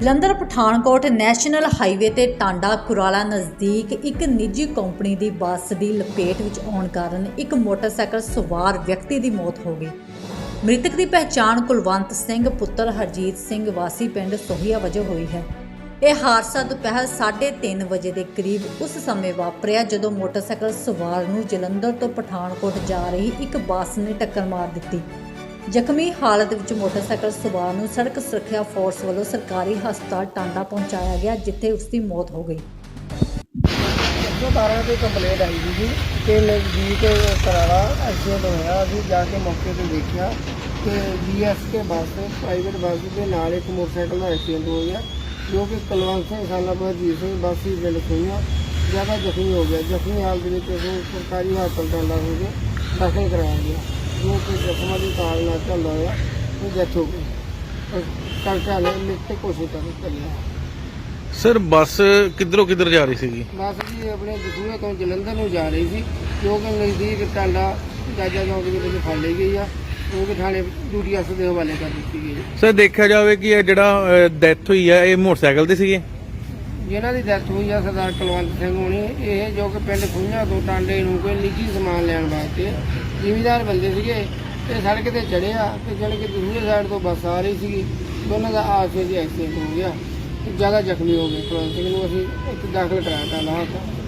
Jalandhar, Pathankot national highway ਤੇ ਟਾਂਡਾ ਕੁਰਾਲਾ ਨਜ਼ਦੀਕ ਇੱਕ ਨਿੱਜੀ ਕੰਪਨੀ ਦੀ ਬੱਸ ਦੀ ਲਪੇਟ ਵਿੱਚ ਆਉਣ ਕਾਰਨ ਇੱਕ ਮੋਟਰਸਾਈਕਲ ਸਵਾਰ ਵਿਅਕਤੀ ਦੀ ਮੌਤ ਹੋ ਗਈ। ਮ੍ਰਿਤਕ ਦੀ ਪਹਿਚਾਣ ਕੁਲਵੰਤ ਸਿੰਘ, ਪੁੱਤਰ ਹਰਜੀਤ ਸਿੰਘ ਵਾਸੀ ਪਿੰਡ ਸੋਹੀਆ ਵਜੋਂ ਹੋਈ ਹੈ। ਇਹ ਹਾਦਸਾ ਦੁਪਹਿਰ 3:30 ਵਜੇ ਦੇ ਕਰੀਬ ਉਸ ਸਮੇਂ ਵਾਪਰਿਆ ਜਦੋਂ ਮੋਟਰਸਾਈਕਲ ਸਵਾਰ ਨੂੰ ਜਲੰਧਰ ਤੋਂ ਪਠਾਨਕੋਟ ਜਾ ਰਹੀ ਇੱਕ ਬੱਸ ਨੇ ਟੱਕਰ ਮਾਰ ਦਿੱਤੀ। ਜ਼ਖਮੀ ਹਾਲਤ ਵਿੱਚ ਮੋਟਰਸਾਈਕਲ ਸਵਾਰ ਨੂੰ ਸੜਕ ਸੁਰੱਖਿਆ ਫੋਰਸ ਵੱਲੋਂ ਸਰਕਾਰੀ ਹਸਪਤਾਲ ਟਾਂਡਾ ਪਹੁੰਚਾਇਆ ਗਿਆ, ਜਿੱਥੇ ਉਸ ਦੀ ਮੌਤ ਹੋ ਗਈ। ਜੋ ਤਾਰਾਂ ਤੇ ਕੰਪਲੇਂਟ ਆਈ ਸੀ ਜੀ ਕਿ ਨਜ਼ਦੀਕ ਕਰਾਰਾ ਐਕਸੀਡੈਂਟ ਹੋਇਆ। ਅਸੀਂ ਜਾ ਕੇ ਮੌਕੇ ਤੇ ਦੇਖਿਆ ਕਿ ਜੀਐਸਕੇ ਬੱਸ ਪ੍ਰਾਈਵੇਟ ਬੱਸ ਦੇ ਨਾਲ ਇੱਕ ਮੋਟਰਸਾਈਕਲ ਦਾ ਐਕਸੀਡੈਂਟ ਹੋ ਗਿਆ, ਜੋ ਕਿ ਕੁਲਵੰਤ ਸਿੰਘ ਸਾਲਾ ਬਹਜੀਤ ਸਿੰਘ ਬਾਸੀ ਪਿੰਡ ਖੁਈਆਂ ਜ਼ਿਆਦਾ ਜ਼ਖਮੀ ਹੋ ਗਿਆ। ਜ਼ਖਮੀ ਹਾਲਤ ਵਿੱਚ ਉਸ ਨੂੰ ਸਰਕਾਰੀ ਹਸਪਤਾਲ ਟਾਂਡਾ ਹੋ ਦਾਖਲ ਕਰਾਇਆ ਗਿਆ। ਜੋ ਕਿ ਜ਼ਖਮਾਂ ਦੀ ਤਾਲ ਨਾਲ ਚੱਲ ਹੋਇਆ ਉਹ ਡੈਥ ਹੋ ਗਈ। ਕਰਤਾ ਨੇ ਲਿਖਤ ਕੋਸ਼ਿਸ਼ ਕਰ ਕਰੀ ਸਰ ਬੱਸ ਕਿੱਧਰੋਂ ਕਿੱਧਰ ਜਾ ਰਹੀ ਸੀਗੀ? ਬੱਸ ਜੀ ਆਪਣੇ ਦਸੂਹੇ ਤੋਂ ਜਲੰਧਰ ਨੂੰ ਜਾ ਰਹੀ ਸੀ। ਜੋ ਕਿ ਨਜ਼ਦੀਕ ਟਾਂਡਾ ਜਾਜਾ ਚੌਂਕ ਦੇ ਵਿੱਚ ਫੜ ਲਈ ਗਈ ਆ। ਉਹ ਕਿ ਥਾਣੇ ਡਿਊਟੀ ਦੇ ਹਵਾਲੇ ਕਰ ਦਿੱਤੀ ਗਈ। ਸਰ ਦੇਖਿਆ ਜਾਵੇ ਕਿ ਇਹ ਜਿਹੜਾ ਡੈਥ ਹੋਈ ਹੈ ਇਹ ਮੋਟਰਸਾਈਕਲ ਤੇ ਸੀਗੇ? ਜਿਨ੍ਹਾਂ ਦੀ ਡੈਥ ਹੋਈ ਆ ਸਰਦਾਰ ਕੁਲਵੰਤ ਸਿੰਘ ਹੋਣੀ। ਇਹ ਜੋ ਕਿ ਪਿੰਡ ਖੁੰਝਾ ਤੋਂ ਟਾਂਡੇ ਨੂੰ ਕੋਈ ਨਿੱਜੀ ਸਮਾਨ ਲੈਣ ਵਾਸਤੇ ਜ਼ਿਮੀਦਾਰ ਬੰਦੇ ਸੀਗੇ ਤੇ ਸੜਕ ਤੇ ਚੜਿਆ ਤੇ ਜਾਣੀ ਕਿ ਦੂਜੇ ਸਾਈਡ ਤੋਂ ਬੱਸ ਆ ਰਹੀ ਸੀਗੀ ਦੋਨਾਂ ਦਾ ਆਪਸ ਵਿੱਚ ਐਕਸੀਡੈਂਟ ਹੋ ਗਿਆ ਤੇ ਜ਼ਿਆਦਾ ਜ਼ਖਮੀ ਹੋ ਗਏ। ਕੁਲਵੰਤ ਸਿੰਘ ਨੂੰ ਅਸੀਂ ਇੱਥੇ ਦਾਖਲ ਕਰਾਇਆ ਟਾਂਡਾ ਹਸਪਤਾਲ